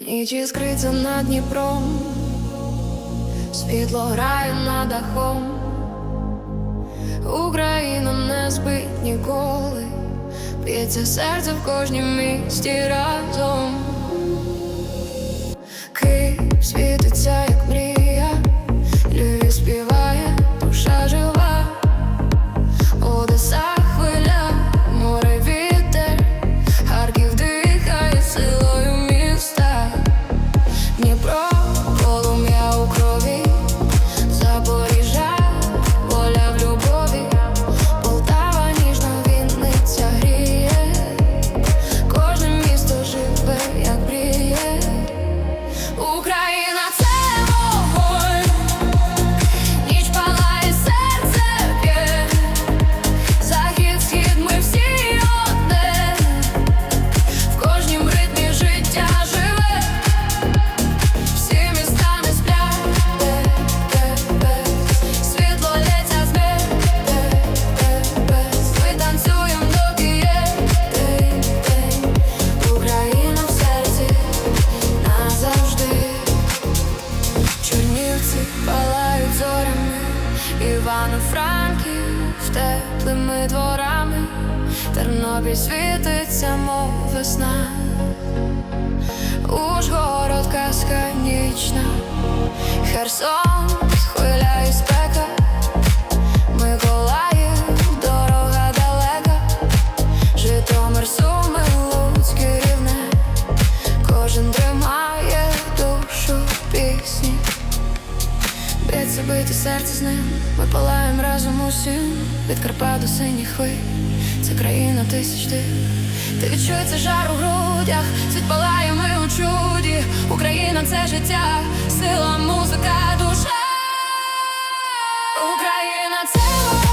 Ніч іскриться над Дніпром, світло грає над дахом, Україна не спить ніколи, б'ється серце в кожнім місті разом. Івано-Франків теплими дворами, Тернопіль світиться, мов весна, Ужгород казка нічна, Херсон, б'ється бити серце з ним, ми палаємо разом усім Від Карпа до синіх хвиль, це країна тисяч див Ти відчується жар у грудях, світ палає ми у чуді, Україна це життя, сила, музика, душа, Україна це.